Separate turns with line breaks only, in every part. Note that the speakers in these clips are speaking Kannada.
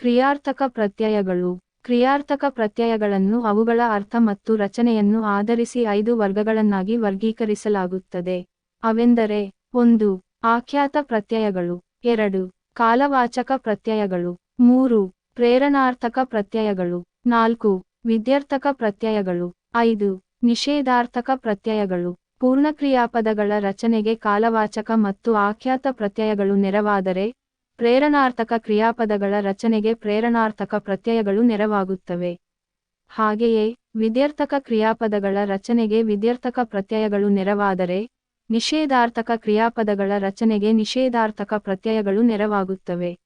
ಕ್ರಿಯಾರ್ಥಕ ಪ್ರತ್ಯಯಗಳು. ಕ್ರಿಯಾರ್ಥಕ ಪ್ರತ್ಯಯಗಳನ್ನು ಅವುಗಳ ಅರ್ಥ ಮತ್ತು ರಚನೆಯನ್ನು ಆಧರಿಸಿ ಐದು ವರ್ಗಗಳನ್ನಾಗಿ ವರ್ಗೀಕರಿಸಲಾಗುತ್ತದೆ. ಅವೆಂದರೆ, ಒಂದು, ಆಖ್ಯಾತ ಪ್ರತ್ಯಯಗಳು. ಎರಡು, ಕಾಲವಾಚಕ ಪ್ರತ್ಯಯಗಳು. ಮೂರು, ಪ್ರೇರಣಾರ್ಥಕ ಪ್ರತ್ಯಯಗಳು. ನಾಲ್ಕು, ವಿದ್ಯಾರ್ಥಕ ಪ್ರತ್ಯಯಗಳು. ಐದು, ನಿಷೇಧಾರ್ಥಕ ಪ್ರತ್ಯಯಗಳು. ಪೂರ್ಣಕ್ರಿಯಾಪದಗಳ ರಚನೆಗೆ ಕಾಲವಾಚಕ ಮತ್ತು ಆಖ್ಯಾತ ಪ್ರತ್ಯಯಗಳು ನೆರವಾದರೆ ಪ್ರೇರಣಾರ್ಥಕ ಕ್ರಿಯಾಪದಗಳ ರಚನೆಗೆ ಪ್ರೇರಣಾರ್ಥಕ ಪ್ರತ್ಯಯಗಳು ನೆರವಾಗುತ್ತವೆ. ಹಾಗೆಯೇ, ವಿದ್ಯಾರ್ಥಕ ಕ್ರಿಯಾಪದಗಳ ರಚನೆಗೆ ವಿದ್ಯಾರ್ಥಕ ಪ್ರತ್ಯಯಗಳು ನೆರವಾದರೆ, ನಿಷೇಧಾರ್ಥಕ ಕ್ರಿಯಾಪದಗಳ ರಚನೆಗೆ ನಿಷೇಧಾರ್ಥಕ ಪ್ರತ್ಯಯಗಳು ನೆರವಾಗುತ್ತವೆ.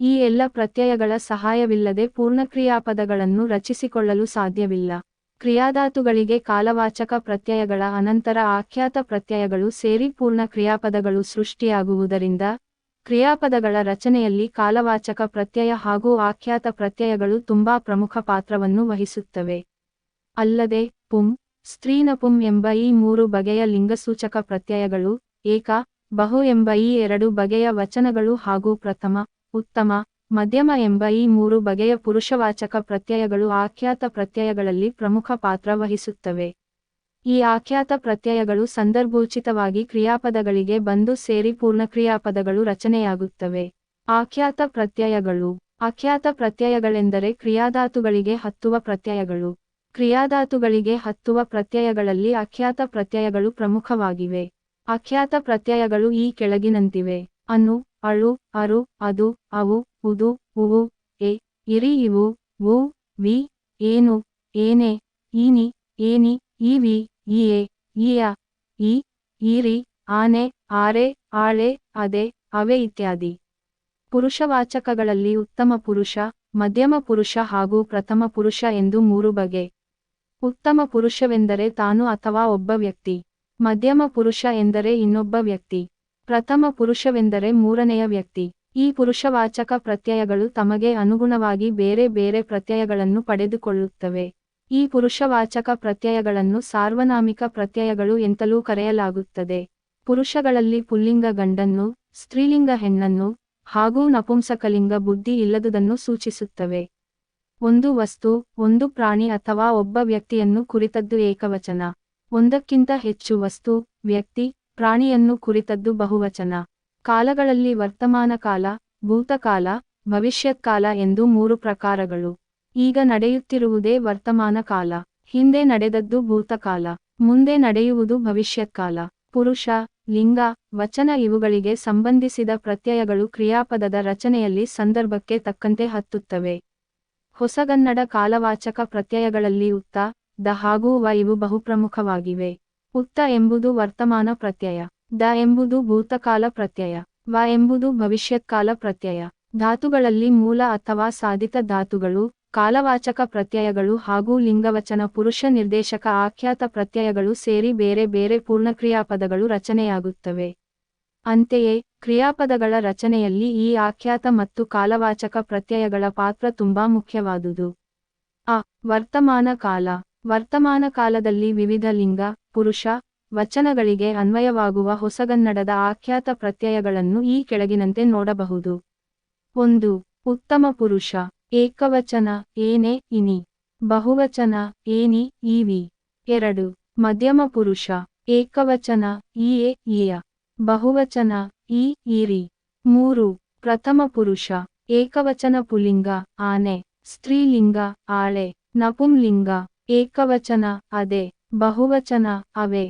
ಈ ಎಲ್ಲ ಪ್ರತ್ಯಯಗಳ ಸಹಾಯವಿಲ್ಲದೆ ಪೂರ್ಣಕ್ರಿಯಾಪದಗಳನ್ನು ರಚಿಸಿಕೊಳ್ಳಲು ಸಾಧ್ಯವಿಲ್ಲ. ಕ್ರಿಯಾಧಾತುಗಳಿಗೆ ಕಾಲವಾಚಕ ಪ್ರತ್ಯಯಗಳ ಅನಂತರ ಆಖ್ಯಾತ ಪ್ರತ್ಯಯಗಳು ಸೇರಿ ಪೂರ್ಣ ಕ್ರಿಯಾಪದಗಳು ಸೃಷ್ಟಿಯಾಗುವುದರಿಂದ ಕ್ರಿಯಾಪದಗಳ ರಚನೆಯಲ್ಲಿ ಕಾಲವಾಚಕ ಪ್ರತ್ಯಯ ಹಾಗೂ ಆಖ್ಯಾತ ಪ್ರತ್ಯಯಗಳು ತುಂಬಾ ಪ್ರಮುಖ ಪಾತ್ರವನ್ನು ವಹಿಸುತ್ತವೆ. ಅಲ್ಲದೆ, ಪುಂ, ಸ್ತ್ರೀನ ಪುಂ ಎಂಬ ಈ ಮೂರು ಬಗೆಯ ಲಿಂಗಸೂಚಕ ಪ್ರತ್ಯಯಗಳು, ಏಕ, ಬಹು ಎಂಬ ಈ ಎರಡು ಬಗೆಯ ವಚನಗಳು ಹಾಗೂ ಪ್ರಥಮ, ಉತ್ತಮ, ಮಧ್ಯಮ ಎಂಬ ಈ ಮೂರು ಬಗೆಯ ಪುರುಷವಾಚಕ ಪ್ರತ್ಯಯಗಳು ಆಖ್ಯಾತ ಪ್ರತ್ಯಯಗಳಲ್ಲಿ ಪ್ರಮುಖ ಪಾತ್ರ ವಹಿಸುತ್ತವೆ. ಈ ಆಖ್ಯಾತ ಪ್ರತ್ಯಯಗಳು ಸಂದರ್ಭೋಚಿತವಾಗಿ ಕ್ರಿಯಾಪದಗಳಿಗೆ ಬಂದು ಸೇರಿ ಪೂರ್ಣ ಕ್ರಿಯಾಪದಗಳು ರಚನೆಯಾಗುತ್ತವೆ. ಆಖ್ಯಾತ ಪ್ರತ್ಯಯಗಳು. ಆಖ್ಯಾತ ಪ್ರತ್ಯಯಗಳೆಂದರೆ ಕ್ರಿಯಾಧಾತುಗಳಿಗೆ ಹತ್ತುವ ಪ್ರತ್ಯಯಗಳು. ಕ್ರಿಯಾಧಾತುಗಳಿಗೆ ಹತ್ತುವ ಪ್ರತ್ಯಯಗಳಲ್ಲಿ ಅಖ್ಯಾತ ಪ್ರತ್ಯಯಗಳು ಪ್ರಮುಖವಾಗಿವೆ. ಅಖ್ಯಾತ ಪ್ರತ್ಯಯಗಳು ಈ ಕೆಳಗಿನಂತಿವೆ. ಅನು ಅಳು, ಅರು, ಅದು, ಅವು, ಉದು, ಉವು, ಎ, ಇರಿ, ಇವು ಉ ವಿ, ಏನು, ಏನೆ, ಈನಿ, ಏನಿ ಈವಿ ಇಎ ಇಯ ಈ ಈರಿ ಆನೆ, ಆರೆ, ಆಳೆ, ಅದೆ, ಅವೆ ಇತ್ಯಾದಿ. ಪುರುಷವಾಚಕಗಳಲ್ಲಿ ಉತ್ತಮ ಪುರುಷ, ಮಧ್ಯಮ ಪುರುಷ ಹಾಗೂ ಪ್ರಥಮ ಪುರುಷ ಎಂದು ಮೂರು ಬಗೆ. ಉತ್ತಮ ಪುರುಷವೆಂದರೆ ತಾನು ಅಥವಾ ಒಬ್ಬ ವ್ಯಕ್ತಿ. ಮಧ್ಯಮ ಪುರುಷ ಎಂದರೆ ಇನ್ನೊಬ್ಬ ವ್ಯಕ್ತಿ. ಪ್ರಥಮ ಪುರುಷವೆಂದರೆ ಮೂರನೆಯ ವ್ಯಕ್ತಿ. ಈ ಪುರುಷವಾಚಕ ಪ್ರತ್ಯಯಗಳು ತಮಗೆ ಅನುಗುಣವಾಗಿ ಬೇರೆ ಬೇರೆ ಪ್ರತ್ಯಯಗಳನ್ನು ಪಡೆದುಕೊಳ್ಳುತ್ತವೆ. ಈ ಪುರುಷವಾಚಕ ಪ್ರತ್ಯಯಗಳನ್ನು ಸಾರ್ವನಾಮಿಕ ಪ್ರತ್ಯಯಗಳು ಎಂತಲೂ ಕರೆಯಲಾಗುತ್ತದೆ. ಪುರುಷಗಳಲ್ಲಿ ಪುಲ್ಲಿಂಗ ಗಂಡನ್ನು, ಸ್ತ್ರೀಲಿಂಗ ಹೆಣ್ಣನ್ನು ಹಾಗೂ ನಪುಂಸಕಲಿಂಗ ಬುದ್ಧಿ ಇಲ್ಲದುದನ್ನು ಸೂಚಿಸುತ್ತವೆ. ಒಂದು ವಸ್ತು, ಒಂದು ಪ್ರಾಣಿ ಅಥವಾ ಒಬ್ಬ ವ್ಯಕ್ತಿಯನ್ನು ಕುರಿತದ್ದು ಏಕವಚನ. ಒಂದಕ್ಕಿಂತ ಹೆಚ್ಚು ವಸ್ತು, ವ್ಯಕ್ತಿ, ಪ್ರಾಣಿಯನ್ನು ಕುರಿತದ್ದು ಬಹುವಚನ. ಕಾಲಗಳಲ್ಲಿ ವರ್ತಮಾನ ಕಾಲ ಭೂತಕಾಲ, ಭವಿಷ್ಯತ್ಕಾಲ ಎಂದು ಮೂರು ಪ್ರಕಾರಗಳು. ಈಗ ನಡೆಯುತ್ತಿರುವುದೇ ವರ್ತಮಾನ ಕಾಲ, ಹಿಂದೆ ನಡೆದದ್ದು ಭೂತಕಾಲ, ಮುಂದೆ ನಡೆಯುವುದು ಭವಿಷ್ಯತ್ಕಾಲ. ಪುರುಷ, ಲಿಂಗ, ವಚನ ಇವುಗಳಿಗೆ ಸಂಬಂಧಿಸಿದ ಪ್ರತ್ಯಯಗಳು ಕ್ರಿಯಾಪದದ ರಚನೆಯಲ್ಲಿ ಸಂದರ್ಭಕ್ಕೆ ತಕ್ಕಂತೆ ಹತ್ತುತ್ತವೆ. ಹೊಸಗನ್ನಡ ಕಾಲವಾಚಕ ಪ್ರತ್ಯಯಗಳಲ್ಲಿ ಉತ್ತ, ದ ಹಾಗೂ ವ ಇವು ಬಹುಪ್ರಮುಖವಾಗಿವೆ. ಉತ್ತ ಎಂಬುದು ವರ್ತಮಾನ ಪ್ರತ್ಯಯ, ದ ಎಂಬುದು ಭೂತಕಾಲ ಪ್ರತ್ಯಯ, ವ ಎಂಬುದು ಭವಿಷ್ಯತ್ಕಾಲ ಪ್ರತ್ಯಯ. ಧಾತುಗಳಲ್ಲಿ ಮೂಲ ಅಥವಾ ಸಾಧಿತ ಧಾತುಗಳು ಕಾಲವಾಚಕ ಪ್ರತ್ಯಯಗಳು ಹಾಗೂ ಲಿಂಗವಚನ ಪುರುಷ ನಿರ್ದೇಶಕ ಆಖ್ಯಾತ ಪ್ರತ್ಯಯಗಳು ಸೇರಿ ಬೇರೆ ಬೇರೆ ಪೂರ್ಣಕ್ರಿಯಾಪದಗಳು ರಚನೆಯಾಗುತ್ತವೆ. ಅಂತೆಯೇ, ಕ್ರಿಯಾಪದಗಳ ರಚನೆಯಲ್ಲಿ ಈ ಆಖ್ಯಾತ ಮತ್ತು ಕಾಲವಾಚಕ ಪ್ರತ್ಯಯಗಳ ಪಾತ್ರ ತುಂಬಾ ಮುಖ್ಯವಾದುದು. ಅ. ವರ್ತಮಾನ ಕಾಲ. ವರ್ತಮಾನ ಕಾಲದಲ್ಲಿ ವಿವಿಧ ಲಿಂಗ, ಪುರುಷ ವಚನಗಳಿಗೆ ಅನ್ವಯವಾಗುವ ಹೊಸಗನ್ನಡದ ಆಖ್ಯಾತ ಪ್ರತ್ಯಯಗಳನ್ನು ಈ ಕೆಳಗಿನಂತೆ ನೋಡಬಹುದು. ಒಂದು, ಉತ್ತಮ ಪುರುಷ. ಏಕವಚನ ಏನೆ ಇನಿ ಬಹುವಚನ ಏನಿ ಈವಿ ಎರಡು ಮಧ್ಯಮ ಪುರುಷ ಏಕವಚನ ಈಯೆ ಈಯ ಬಹುವಚನ ಈ ಈರಿ ಮೂರು ಪ್ರಥಮ ಪುರುಷ ಏಕವಚನ ಪುಲ್ಲಿಂಗ ಆನೆ ಸ್ತ್ರೀಲಿಂಗ ಆಳೆ ನಪುಂಲಿಂಗ ಏಕವಚನ ಅದೆ ಬಹುವಚನ ಅವೆ